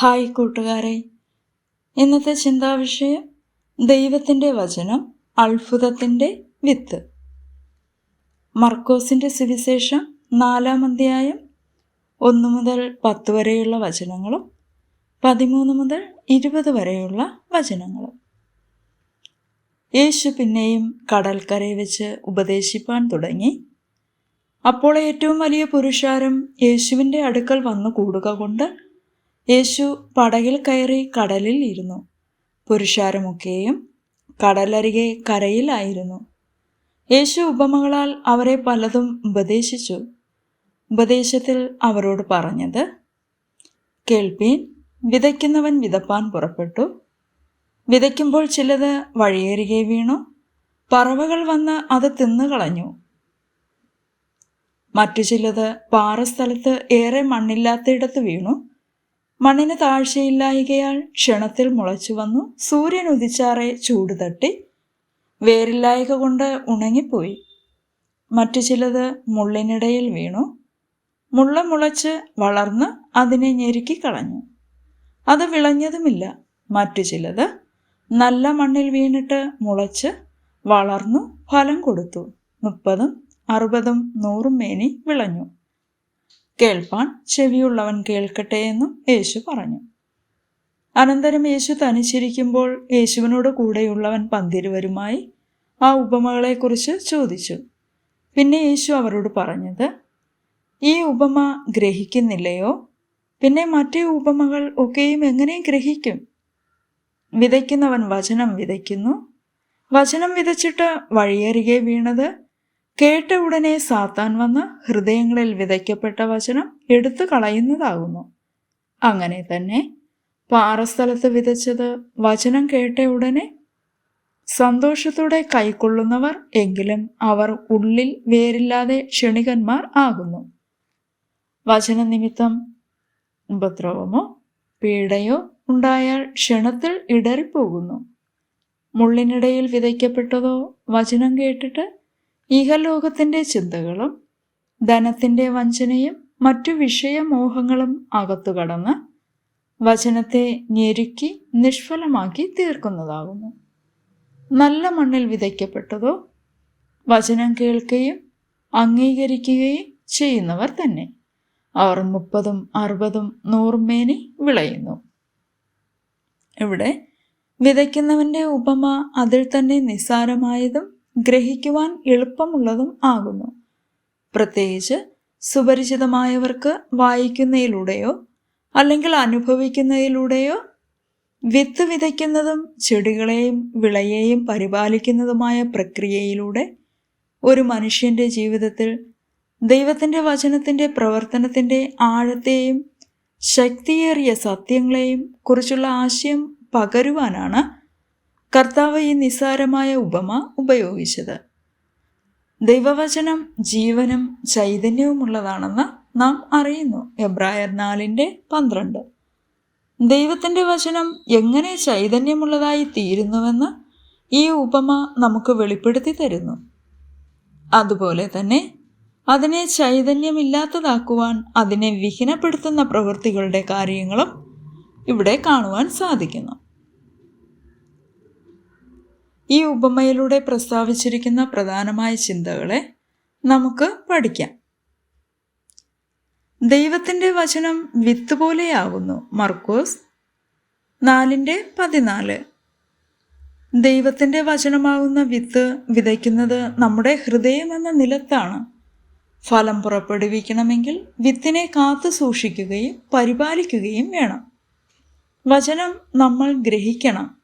Hi കൂട്ടുകാരെ. ഇന്നത്തെ ചിന്താവിഷയം ദൈവത്തിന്റെ വചനം അത്ഭുതത്തിന്റെ വിത്ത്. മർക്കോസിന്റെ സുവിശേഷം നാലാം അധ്യായം ഒന്ന് മുതൽ പത്ത് വരെയുള്ള വചനങ്ങളും പതിമൂന്ന് മുതൽ ഇരുപത് വരെയുള്ള വചനങ്ങളും. യേശു പിന്നെയും കടൽക്കരയെ വെച്ച് ഉപദേശിപ്പാൻ തുടങ്ങി. അപ്പോൾ ഏറ്റവും വലിയ പുരുഷാരം യേശുവിന്റെ അടുക്കൽ വന്നു കൂടുക കൊണ്ട് യേശു പടകിൽ കയറി കടലിൽ ഇരുന്നു. പുരുഷാരമൊക്കെയും കടലരികെ കരയിലായിരുന്നു യേശു ഉപമകളാൽ അവരെ പലതും ഉപദേശിച്ചു. ഉപദേശത്തിൽ അവരോട് പറഞ്ഞത് കേൾപ്പീൻ വിതയ്ക്കുന്നവൻ വിതപ്പാൻ പുറപ്പെട്ടു. വിതയ്ക്കുമ്പോൾ ചിലത് വഴിയരികെ വീണു. പറവകൾ വന്ന് അത് തിന്നുകളഞ്ഞു മറ്റു ചിലത് പാറസ്ഥലത്ത് ഏറെ മണ്ണില്ലാത്തയിടത്ത് വീണു. മണ്ണിന് താഴ്ചയില്ലായികയാൽ ക്ഷണത്തിൽ മുളച്ചു വന്നു സൂര്യൻ ഉദിച്ചാറെ ചൂട് തട്ടി. വേരില്ലായിക കൊണ്ട് ഉണങ്ങിപ്പോയി. മറ്റു ചിലത് മുള്ളിനിടയിൽ വീണു. മുള്ള മുളച്ച് വളർന്ന് അതിനെ ഞെരുക്കി കളഞ്ഞു. അത് വിളഞ്ഞതുമില്ല. മറ്റു ചിലത് നല്ല മണ്ണിൽ വീണിട്ട് മുളച്ച് വളർന്നു ഫലം കൊടുത്തു. മുപ്പതും അറുപതും നൂറും മേനി വിളഞ്ഞു. കേൾപ്പാൻ ചെവിയുള്ളവൻ കേൾക്കട്ടെ എന്നും യേശു പറഞ്ഞു. അനന്തരം യേശു തനിച്ചിരിക്കുമ്പോൾ യേശുവിനോട് കൂടെയുള്ളവൻ പന്തിരുവരുമായി ആ ഉപമകളെക്കുറിച്ച് ചോദിച്ചു. പിന്നെ യേശു അവരോട് പറഞ്ഞത് ഈ ഉപമ ഗ്രഹിക്കുന്നില്ലയോ? പിന്നെ മറ്റേ ഉപമകൾ ഒക്കെയും എങ്ങനെ ഗ്രഹിക്കും? വിതയ്ക്കുന്നവൻ വചനം വിതയ്ക്കുന്നു. വചനം വിതച്ചിട്ട് വഴിയരികെ വീണത് കേട്ട ഉടനെ സാത്താൻ വന്ന് ഹൃദയങ്ങളിൽ വിതയ്ക്കപ്പെട്ട വചനം എടുത്തു കളയുന്നതാകുന്നു. അങ്ങനെ തന്നെ പാറസ്ഥലത്ത് വിതച്ചത് വചനം കേട്ട ഉടനെ സന്തോഷത്തോടെ കൈക്കൊള്ളുന്നവർ എങ്കിലും അവർ ഉള്ളിൽ വേരില്ലാതെ ക്ഷണികന്മാർ ആകുന്നു. വചനനിമിത്തം ഉപദ്രവമോ പീഡയോ ഉണ്ടായാൽ ക്ഷണത്തിൽ ഇടറിപ്പോകുന്നു. മുള്ളിനിടയിൽ വിതയ്ക്കപ്പെട്ടതോ വചനം കേട്ടിട്ട് ഇഹലോകത്തിന്റെ ചിന്തകളും ധനത്തിന്റെ വഞ്ചനയും മറ്റു വിഷയമോഹങ്ങളും അകത്തു കടന്ന് വചനത്തെ ഞെരുക്കി നിഷ്ഫലമാക്കി തീർക്കുന്നതാകുന്നു. നല്ല മണ്ണിൽ വിതയ്ക്കപ്പെട്ടതോ വചനം കേൾക്കുകയും അംഗീകരിക്കുകയും ചെയ്യുന്നവർ തന്നെ. അവർ മുപ്പതും അറുപതും നൂറും മേനി വിളയുന്നു. ഇവിടെ വിതയ്ക്കുന്നവന്റെ ഉപമ അതിൽ തന്നെ നിസ്സാരമായതും ഗ്രഹിക്കുവാൻ എളുപ്പമുള്ളതും ആകുന്നു. പ്രത്യേകിച്ച് സുപരിചിതമായവർക്ക് വായിക്കുന്നതിലൂടെയോ അല്ലെങ്കിൽ അനുഭവിക്കുന്നതിലൂടെയോ വിത്ത് വിതയ്ക്കുന്നതും ചെടികളെയും വിളയെയും പരിപാലിക്കുന്നതുമായ പ്രക്രിയയിലൂടെ ഒരു മനുഷ്യന്റെ ജീവിതത്തിൽ ദൈവത്തിന്റെ വചനത്തിന്റെ പ്രവർത്തനത്തിന്റെ ആഴത്തെയും ശക്തിയേറിയ സത്യങ്ങളെയും കുറിച്ചുള്ള ആശയം പകരുവാനാണ് കർത്താവ് ഈ നിസ്സാരമായ ഉപമ ഉപയോഗിച്ചത്. ദൈവവചനം ജീവനും ചൈതന്യവുമുള്ളതാണെന്ന് നാം അറിയുന്നു. എബ്രായർ നാലിന്റെ പന്ത്രണ്ട്. ദൈവത്തിന്റെ വചനം എങ്ങനെ ചൈതന്യമുള്ളതായി തീരുന്നുവെന്ന് ഈ ഉപമ നമുക്ക് വെളിപ്പെടുത്തി തരുന്നു. അതുപോലെ തന്നെ അതിനെ ചൈതന്യമില്ലാത്തതാക്കുവാൻ അതിനെ വിഹീനപ്പെടുത്തുന്ന പ്രവൃത്തികളുടെ കാര്യങ്ങളും ഇവിടെ കാണുവാൻ സാധിക്കുന്നു. ഈ ഉപമയിലൂടെ പ്രസ്താവിച്ചിരിക്കുന്ന പ്രധാനമായ ചിന്തകളെ നമുക്ക് പഠിക്കാം. ദൈവത്തിന്റെ വചനം വിത്ത് പോലെയാകുന്നു മർക്കോസ് നാലിന്റെ പതിനാല്. ദൈവത്തിന്റെ വചനമാകുന്ന വിത്ത് വിതയ്ക്കുന്നത് നമ്മുടെ ഹൃദയം എന്ന നിലത്താണ്. ഫലം പുറപ്പെടുവിക്കണമെങ്കിൽ വിത്തിനെ കാത്തു സൂക്ഷിക്കുകയും പരിപാലിക്കുകയും വേണം. വചനം നമ്മൾ ഗ്രഹിക്കണം.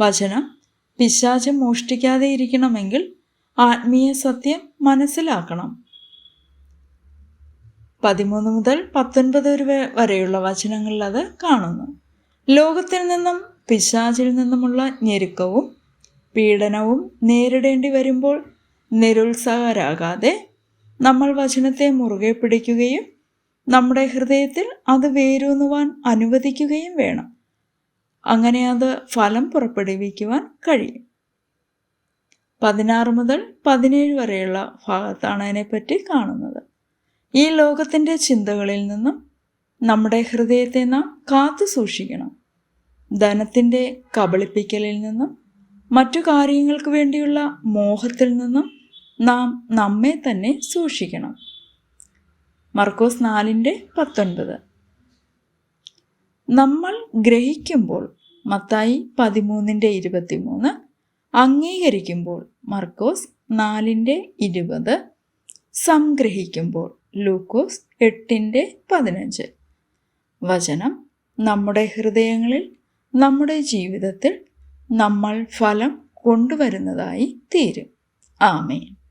വചനം പിശാചം മോഷ്ടിക്കാതെ ഇരിക്കണമെങ്കിൽ ആത്മീയ സത്യം മനസ്സിലാക്കണം. പതിമൂന്ന് മുതൽ പത്തൊൻപത് വരെയുള്ള വചനങ്ങളിൽ അത് കാണുന്നു. ലോകത്തിൽ നിന്നും പിശാചിൽ നിന്നുമുള്ള ഞെരുക്കവും പീഡനവും നേരിടേണ്ടി വരുമ്പോൾ നിരുത്സാഹരാകാതെ നമ്മൾ വചനത്തെ മുറുകെ പിടിക്കുകയും നമ്മുടെ ഹൃദയത്തിൽ അത് വേരൂന്നുവാൻ അനുവദിക്കുകയും വേണം. അങ്ങനെ അത് ഫലം പുറപ്പെടുവിക്കുവാൻ കഴിയും. പതിനാറ് മുതൽ പതിനേഴ് വരെയുള്ള ഭാഗത്താണ് അതിനെപ്പറ്റി കാണുന്നത്. ഈ ലോകത്തിന്റെ ചിന്തകളിൽ നിന്നും നമ്മുടെ ഹൃദയത്തെ നാം കാത്തു സൂക്ഷിക്കണം. ധനത്തിന്റെ കബളിപ്പിക്കലിൽ നിന്നും മറ്റു കാര്യങ്ങൾക്ക് വേണ്ടിയുള്ള മോഹത്തിൽ നിന്നും നാം നമ്മെ തന്നെ സൂക്ഷിക്കണം. മർക്കോസ് നാലിന്റെ പത്തൊൻപത്. നമ്മൾ ഗ്രഹിക്കുമ്പോൾ മത്തായി പതിമൂന്നിന്റെ ഇരുപത്തിമൂന്ന് അംഗീകരിക്കുമ്പോൾ മർക്കോസ് നാലിന്റെ ഇരുപത് സംഗ്രഹിക്കുമ്പോൾ ലൂക്കോസ് എട്ടിന്റെ പതിനഞ്ച്. വചനം നമ്മുടെ ഹൃദയങ്ങളിൽ നമ്മുടെ ജീവിതത്തിൽ നമ്മൾ ഫലം കൊണ്ടുവരുന്നതായി തീരും. ആമേൻ.